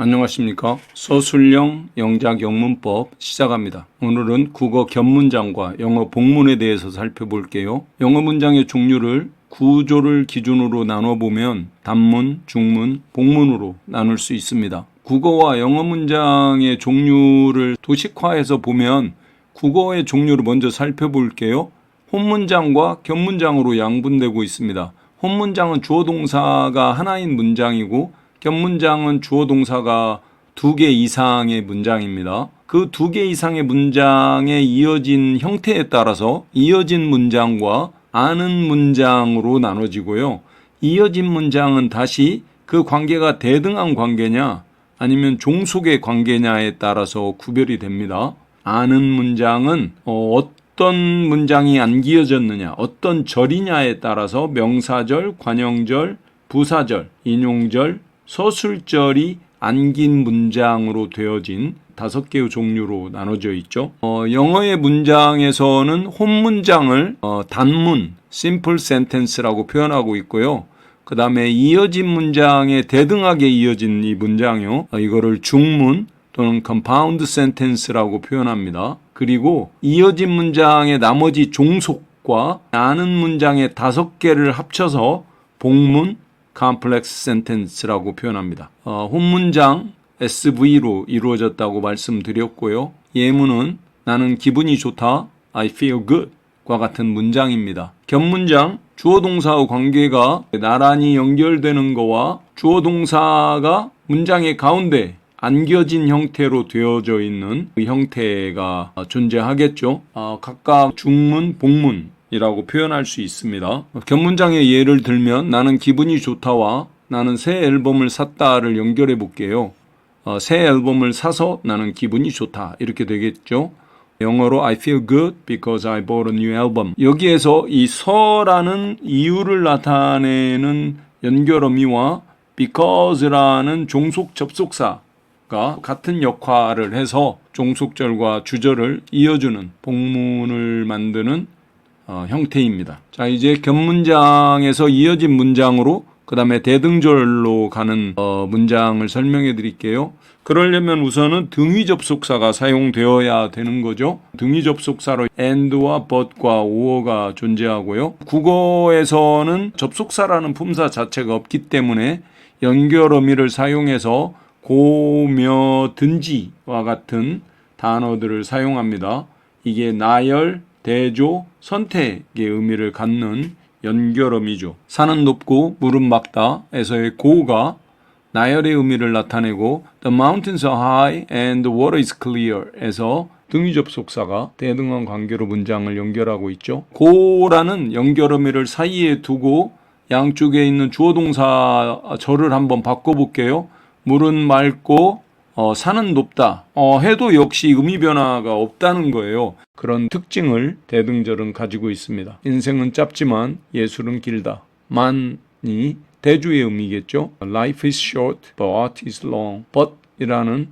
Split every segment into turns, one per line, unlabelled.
안녕하십니까. 서술형 영작 영문법 시작합니다. 오늘은 국어 견문장과 영어 복문에 대해서 살펴볼게요. 영어 문장의 종류를 구조를 기준으로 나눠보면 단문, 중문, 복문으로 나눌 수 있습니다. 국어와 영어 문장의 종류를 도식화해서 보면 국어의 종류를 먼저 살펴볼게요. 혼문장과 견문장으로 양분되고 있습니다. 혼문장은 주어 동사가 하나인 문장이고 견문장은 주어 동사가 두 개 이상의 문장입니다. 그 두 개 이상의 문장에 이어진 형태에 따라서 이어진 문장과 아는 문장으로 나눠지고요. 이어진 문장은 다시 그 관계가 대등한 관계냐 아니면 종속의 관계냐에 따라서 구별이 됩니다. 아는 문장은 어, 어떤 문장이 안 기어졌느냐, 어떤 절이냐에 따라서 명사절, 관형절, 부사절, 인용절, 서술절이 안긴 문장으로 되어진 다섯 개의 종류로 나눠져 있죠. 어, 영어의 문장에서는 혼문장을 어, 단문, simple sentence라고 표현하고 있고요. 그 다음에 이어진 문장에 대등하게 이어진 이 문장이요. 어, 이거를 중문 또는 compound sentence라고 표현합니다. 그리고 이어진 문장의 나머지 종속과 아는 문장의 다섯 개를 합쳐서 복문, complex sentence라고 표현합니다. 어, 혼문장 SV로 이루어졌다고 말씀드렸고요. 예문은 나는 기분이 좋다, I feel good 과 같은 문장입니다. 견문장 주어 동사의 관계가 나란히 연결되는 거와 주어 동사가 문장의 가운데 안겨진 형태로 되어져 있는 그 형태가 존재하겠죠. 어, 각각 중문, 복문 이라고 표현할 수 있습니다. 견문장의 예를 들면 나는 기분이 좋다와 나는 새 앨범을 샀다를 연결해 볼게요. 어, 새 앨범을 사서 나는 기분이 좋다 이렇게 되겠죠. 영어로 I feel good because I bought a new album. 여기에서 이 서라는 이유를 나타내는 연결어미와 because라는 종속 접속사가 같은 역할을 해서 종속절과 주절을 이어주는 복문을 만드는 어, 형태입니다. 자, 이제 견문장에서 이어진 문장으로 그 다음에 대등절로 가는 어, 문장을 설명해 드릴게요. 그러려면 우선은 등위 접속사가 사용되어야 되는 거죠. 등위 접속사로 and와 but과 or가 존재하고요. 국어에서는 접속사라는 품사 자체가 없기 때문에 연결 어미를 사용해서 고며든지와 같은 단어들을 사용합니다. 이게 나열, 대조, 선택의 의미를 갖는 연결어미죠. 산은 높고 물은 맑다에서의 고가 나열의 의미를 나타내고 The mountains are high and the water is clear에서 등위 접속사가 대등한 관계로 문장을 연결하고 있죠. 고라는 연결어미를 사이에 두고 양쪽에 있는 주어 동사 절을 한번 바꿔 볼게요. 물은 맑고 어, 산은 높다. 어, 해도 역시 의미 변화가 없다는 거예요. 그런 특징을 대등절은 가지고 있습니다. 인생은 짧지만 예술은 길다. 만이 대주의 의미겠죠. Life is short, but art is long. but이라는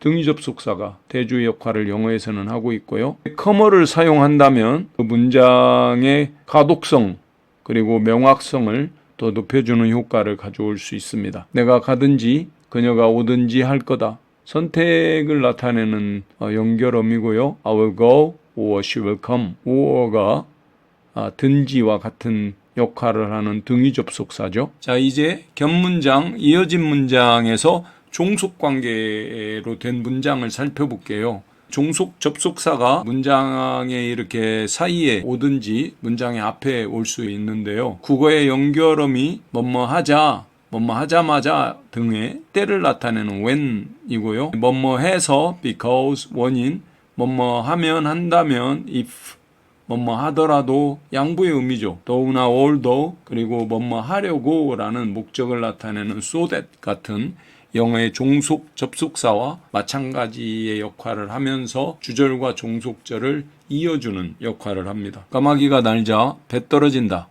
등위 접속사가 대주의 역할을 영어에서는 하고 있고요. 커머를 사용한다면 그 문장의 가독성 그리고 명확성을 더 높여주는 효과를 가져올 수 있습니다. 내가 가든지 그녀가 오든지 할 거다. 선택을 나타내는 어, 연결어미고요. I will go or she will come. or가 아, 든지와 같은 역할을 하는 등위 접속사죠. 자, 이제 견문장, 이어진 문장에서 종속 관계로 된 문장을 살펴볼게요. 종속 접속사가 문장에 이렇게 사이에 오든지 문장의 앞에 올 수 있는데요. 국어의 연결음이 뭐뭐 하자, 뭐뭐 하자마자 등의 때를 나타내는 when이고요. 뭐뭐 해서 because 원인, 뭐뭐 하면 한다면 if, 뭐뭐 하더라도 양부의 의미죠. 더우나 although 그리고 뭐뭐 하려고라는 목적을 나타내는 so that 같은 영어의 종속 접속사와 마찬가지의 역할을 하면서 주절과 종속절을 이어주는 역할을 합니다. 까마귀가 날자 배 떨어진다.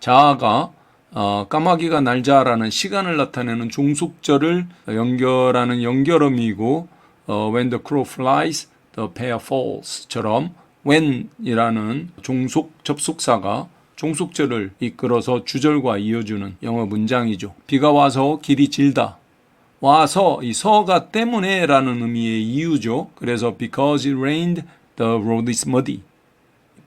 자아가 어, 까마귀가 날자라는 시간을 나타내는 종속절을 연결하는 연결음이고 어, when the crow flies, the pear falls처럼 when이라는 종속 접속사가 종속절을 이끌어서 주절과 이어주는 영어 문장이죠. 비가 와서 길이 질다. 와서 이 서가 때문에라는 의미의 이유죠. 그래서 because it rained, the road is muddy.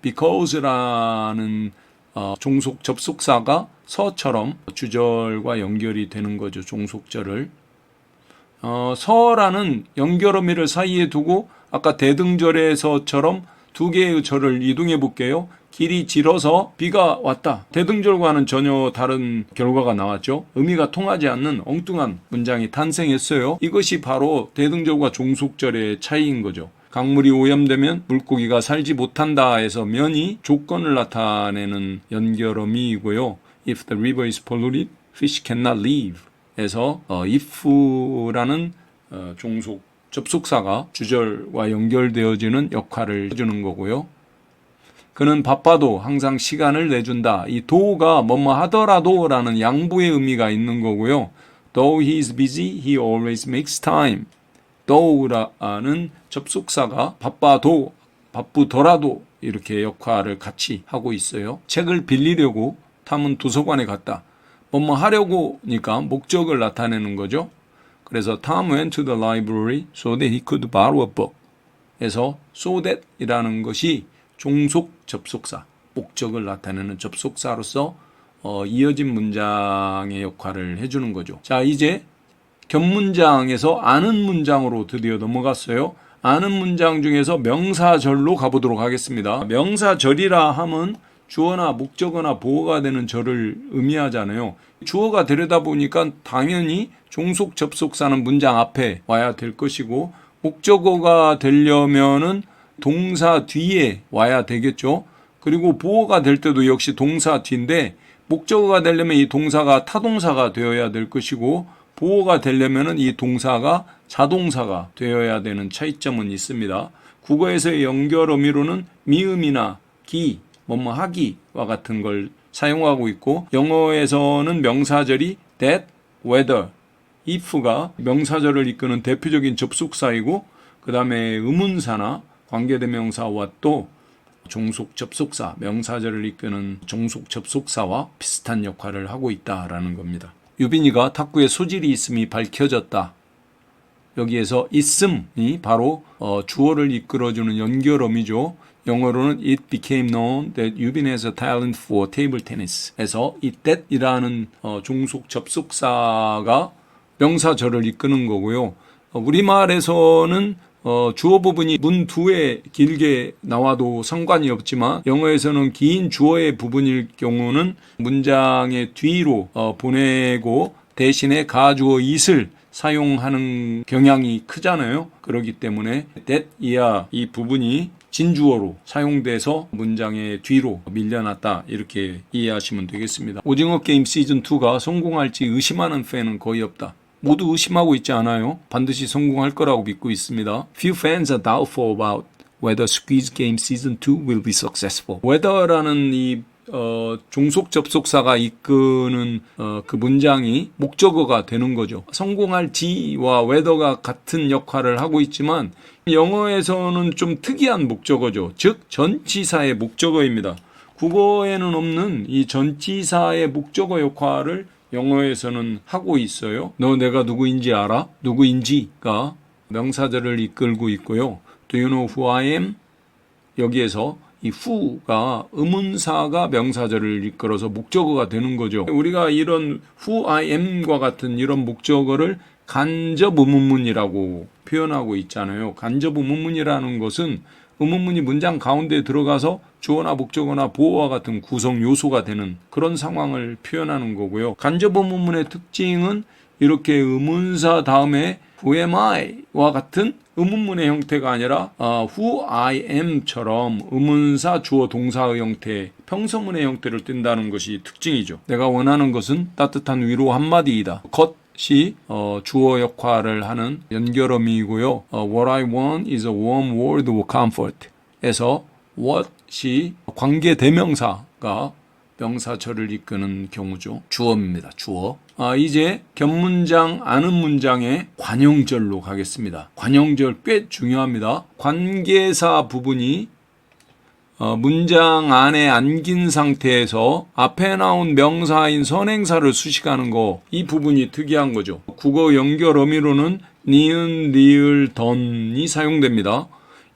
because라는 어, 종속 접속사가 서처럼 주절과 연결이 되는 거죠. 종속절을. 어, 서라는 연결 어미를 사이에 두고 아까 대등절에서처럼 두 개의 절을 이동해 볼게요. 길이 길어서 비가 왔다. 대등절과는 전혀 다른 결과가 나왔죠. 의미가 통하지 않는 엉뚱한 문장이 탄생했어요. 이것이 바로 대등절과 종속절의 차이인 거죠. 강물이 오염되면 물고기가 살지 못한다 해서 면이 조건을 나타내는 연결어미이고요. If the river is polluted, fish cannot live. 에서 어, if라는 어, 종속 접속사가 주절과 연결되어지는 역할을 해주는 거고요. 그는 바빠도 항상 시간을 내준다. 이 do가 뭐뭐 하더라도 라는 양보의 의미가 있는 거고요. Though he is busy, he always makes time. Though라는 접속사가 바빠도 바쁘더라도 이렇게 역할을 같이 하고 있어요. 책을 빌리려고 탐은 도서관에 갔다. 뭐뭐 하려고니까 목적을 나타내는 거죠. 그래서 Tom went to the library so that he could borrow a book. 에서 so that이라는 것이 종속 접속사, 목적을 나타내는 접속사로서 어, 이어진 문장의 역할을 해주는 거죠. 자, 이제 견문장에서 아는 문장으로 드디어 넘어갔어요. 아는 문장 중에서 명사절로 가보도록 하겠습니다. 명사절이라 함은 주어나 목적어나 보어가 되는 절을 의미하잖아요. 주어가 되려다 보니까 당연히 종속 접속사는 문장 앞에 와야 될 것이고 목적어가 되려면은 동사 뒤에 와야 되겠죠. 그리고 보어가 될 때도 역시 동사 뒤인데 목적어가 되려면 이 동사가 타동사가 되어야 될 것이고 보어가 되려면은 이 동사가 자동사가 되어야 되는 차이점은 있습니다. 국어에서의 연결 의미로는 미음이나 기, 뭐뭐 하기와 같은 걸 사용하고 있고 영어에서는 명사절이 that, whether, if가 명사절을 이끄는 대표적인 접속사이고 그 다음에 의문사나 관계대명사와 또 종속 접속사, 명사절을 이끄는 종속 접속사와 비슷한 역할을 하고 있다라는 겁니다. 유빈이가 탁구에 소질이 있음이 밝혀졌다. 여기에서 있음이 바로 어, 주어를 이끌어주는 연결어미죠. 영어로는 it became known that Yubin has a talent for table tennis. 에서 it that이라는 어, 종속 접속사가 명사절을 이끄는 거고요. 어, 우리말에서는 어, 주어 부분이 문 두에 길게 나와도 상관이 없지만 영어에서는 긴 주어의 부분일 경우는 문장의 뒤로 어, 보내고 대신에 가주어 it을 사용하는 경향이 크잖아요. 그렇기 때문에 that 이하 이 부분이 진주어로 사용돼서 문장의 뒤로 밀려났다 이렇게 이해하시면 되겠습니다. 오징어 게임 시즌 2가 성공할지 의심하는 팬은 거의 없다. 모두 의심하고 있지 않아요. 반드시 성공할 거라고 믿고 있습니다. Few fans are doubtful about whether Squid Game Season 2 will be successful. whether라는 이 어, 종속 접속사가 이끄는 어, 그 문장이 목적어가 되는 거죠. 성공할지와 whether가 같은 역할을 하고 있지만 영어에서는 좀 특이한 목적어죠. 즉 전치사의 목적어입니다. 국어에는 없는 이 전치사의 목적어 역할을 영어에서는 하고 있어요. 너 내가 누구인지 알아? 누구인지가 명사절을 이끌고 있고요. Do you know who I am? 여기에서 이 who가 의문사가 명사절을 이끌어서 목적어가 되는 거죠. 우리가 이런 who I am과 같은 이런 목적어를 간접 의문문이라고 표현하고 있잖아요. 간접 의문문이라는 것은 의문문이 문장 가운데 들어가서 주어나 목적어나 보어와 같은 구성 요소가 되는 그런 상황을 표현하는 거고요. 간접 의문문의 특징은 이렇게 의문사 다음에 who am I와 같은 의문문의 형태가 아니라 어, who I am처럼 의문사 주어 동사의 형태, 평서문의 형태를 띈다는 것이 특징이죠. 내가 원하는 것은 따뜻한 위로 한마디이다. 컷이 어, 주어 역할을 하는 연결어미이고요. 어, What I want is a warm word of comfort. 에서 what이 관계 대명사가 명사절을 이끄는 경우죠. 주어입니다. 주어. 아, 이제 견문장 아는 문장의 관용절로 가겠습니다. 관용절 꽤 중요합니다. 관계사 부분이 어, 문장 안에 안긴 상태에서 앞에 나온 명사인 선행사를 수식하는 거 이 부분이 특이한 거죠. 국어 연결 어미로는 니은, 리을, 던이 사용됩니다.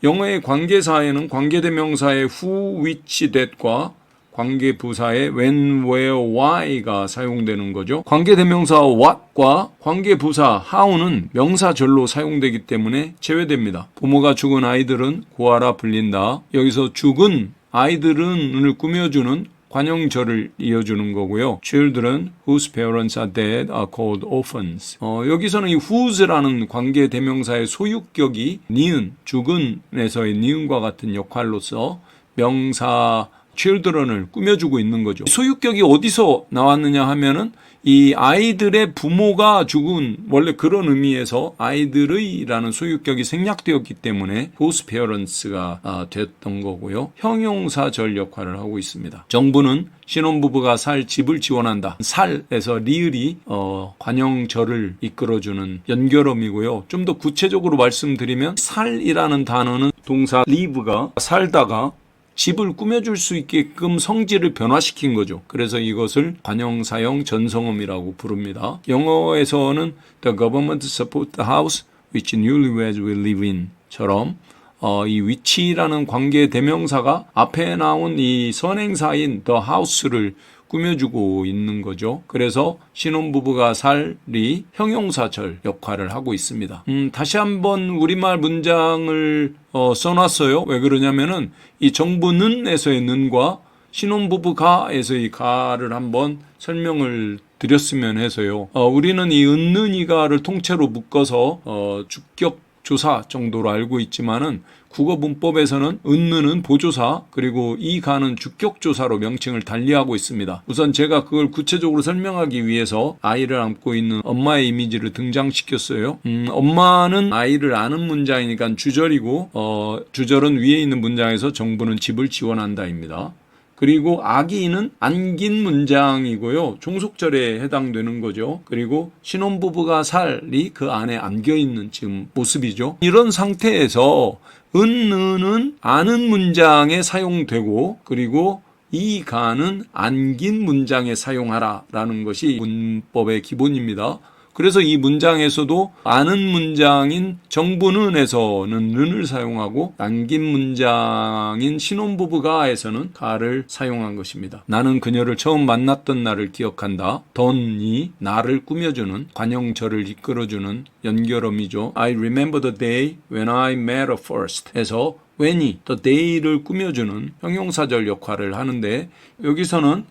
영어의 관계사에는 관계대명사의 who, which, that과 관계 부사의 when, where, why가 사용되는 거죠. 관계 대명사 what과 관계 부사 how는 명사절로 사용되기 때문에 제외됩니다. 부모가 죽은 아이들은 고아라 불린다. 여기서 죽은 아이들은을 꾸며주는 관용절을 이어주는 거고요. Children whose parents are dead are called orphans. 어, 여기서는 이 whose라는 관계 대명사의 소유격이 니은, 죽은에서의 니은과 같은 역할로서 명사 children을 꾸며주고 있는 거죠. 소유격이 어디서 나왔느냐 하면은 이 아이들의 부모가 죽은 원래 그런 의미에서 아이들의라는 소유격이 생략되었기 때문에 whose parents가 아, 됐던 거고요. 형용사절 역할을 하고 있습니다. 정부는 신혼부부가 살 집을 지원한다. 살에서 리을이 어, 관용절을 이끌어주는 연결음이고요. 좀 더 구체적으로 말씀드리면 살이라는 단어는 동사 live가 살다가 집을 꾸며줄 수 있게끔 성질을 변화시킨 거죠. 그래서 이것을 관형사형 전성음이라고 부릅니다. 영어에서는 the government support the house which newlyweds will live in 처럼 어, 이 위치라는 관계 대명사가 앞에 나온 이 선행사인 the house를 꾸며주고 있는 거죠. 그래서 신혼부부가 살이 형용사절 역할을 하고 있습니다. 음, 다시 한번 우리말 문장을 어, 써놨어요. 왜 그러냐면은 이 정부는에서의 는과 신혼부부가에서의 가를 한번 설명을 드렸으면 해서요. 어, 우리는 이 은는이가를 통째로 묶어서 어, 주격 조사 정도로 알고 있지만은 국어 문법에서는 은는은 보조사 그리고 이 가는 주격 조사로 명칭을 달리하고 있습니다. 우선 제가 그걸 구체적으로 설명하기 위해서 아이를 안고 있는 엄마의 이미지를 등장시켰어요. 음, 엄마는 아이를 아는 문장이니까 주절이고 어, 주절은 위에 있는 문장에서 정부는 집을 지원한다입니다. 그리고 아기는 안긴 문장이고요. 종속절에 해당되는 거죠. 그리고 신혼부부가 살이 그 안에 안겨 있는 지금 모습이죠. 이런 상태에서 은는은 아는 문장에 사용되고 그리고 이 가는 안긴 문장에 사용하라라는 것이 문법의 기본입니다. 그래서 이 문장에서도 아는 문장인 정부는에서는 는을 사용하고 남긴 문장인 신혼부부가에서는 가를 사용한 것입니다. 나는 그녀를 처음 만났던 날을 기억한다. 던이 나를 꾸며주는 관용절을 이끌어주는 연결음이죠. I remember the day when I met her first. 에서 when이 the day를 꾸며주는 형용사절 역할을 하는데 여기서는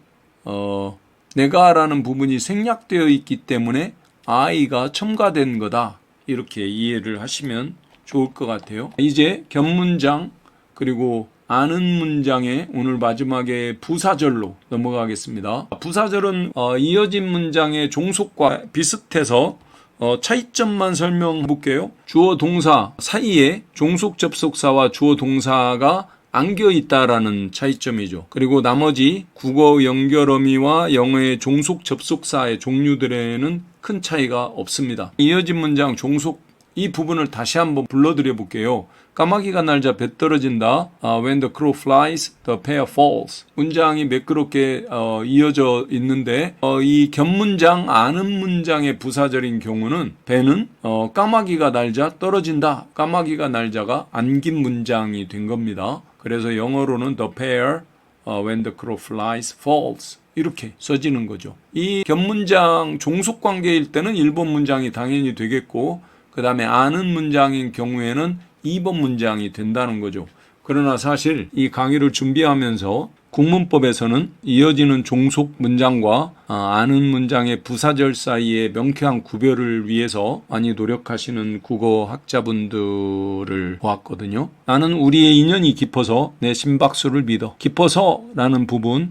어, 내가라는 부분이 생략되어 있기 때문에 아이가 첨가된 거다. 이렇게 이해를 하시면 좋을 것 같아요. 이제 견문장 그리고 아는 문장의 오늘 마지막에 부사절로 넘어가겠습니다. 부사절은 어, 이어진 문장의 종속과 비슷해서 어, 차이점만 설명해 볼게요. 주어 동사 사이에 종속 접속사와 주어 동사가 안겨 있다라는 차이점이죠. 그리고 나머지 국어 연결어미와 영어의 종속 접속사의 종류들에는 큰 차이가 없습니다. 이어진 문장 종속 이 부분을 다시 한번 불러드려 볼게요. 까마귀가 날자 배 떨어진다. 아, when the crow flies, the pear falls. 문장이 매끄럽게 어, 이어져 있는데 어, 이 견문장 아는 문장의 부사절인 경우는 배는 어, 까마귀가 날자 떨어진다. 까마귀가 날자가 안긴 문장이 된 겁니다. 그래서 영어로는 the pear 어, when the crow flies falls 이렇게 써지는 거죠. 이 견문장 종속 관계일 때는 1번 문장이 당연히 되겠고 그 다음에 아는 문장인 경우에는 2번 문장이 된다는 거죠. 그러나 사실 이 강의를 준비하면서 국문법에서는 이어지는 종속 문장과 아, 아는 문장의 부사절 사이의 명쾌한 구별을 위해서 많이 노력하시는 국어 학자분들을 보았거든요. 나는 우리의 인연이 깊어서 내 심박수를 믿어. 깊어서라는 부분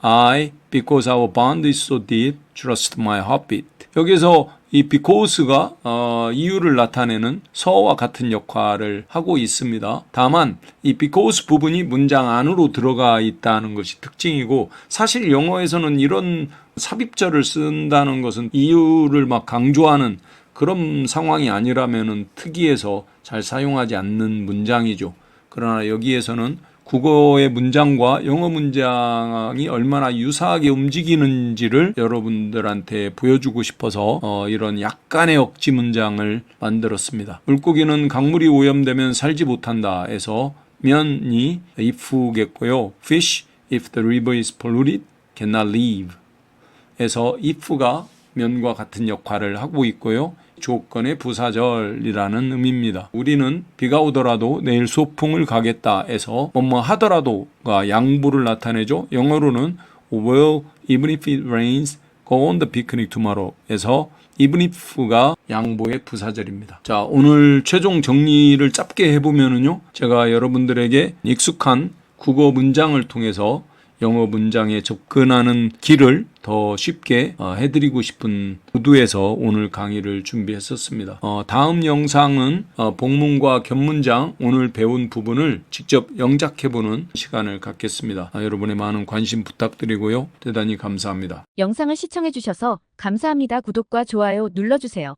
I, because our bond is so deep, trust my heartbeat. 여기서 이 because가 어, 이유를 나타내는 서와 같은 역할을 하고 있습니다. 다만 이 because 부분이 문장 안으로 들어가 있다는 것이 특징이고 사실 영어에서는 이런 삽입절을 쓴다는 것은 이유를 막 강조하는 그런 상황이 아니라면은 특이해서 잘 사용하지 않는 문장이죠. 그러나 여기에서는 국어의 문장과 영어 문장이 얼마나 유사하게 움직이는지를 여러분들한테 보여주고 싶어서 어, 이런 약간의 억지 문장을 만들었습니다. 물고기는 강물이 오염되면 살지 못한다에서 면이 if겠고요. Fish, if the river is polluted, cannot live. 에서 if가 면과 같은 역할을 하고 있고요. 조건의 부사절이라는 의미입니다. 우리는 비가 오더라도 내일 소풍을 가겠다에서 뭐뭐 하더라도가 양보를 나타내죠. 영어로는 will even if it rains go on the picnic tomorrow에서 even if가 양보의 부사절입니다. 자, 오늘 최종 정리를 짧게 해보면은요. 제가 여러분들에게 익숙한 국어 문장을 통해서 영어 문장에 접근하는 길을 더 쉽게 어, 해드리고 싶은 구두에서 오늘 강의를 준비했었습니다. 어, 다음 영상은 어, 복문과 견문장 오늘 배운 부분을 직접 영작해보는 시간을 갖겠습니다. 아, 여러분의 많은 관심 부탁드리고요. 대단히 감사합니다.
영상을 시청해주셔서 감사합니다. 구독과 좋아요 눌러주세요.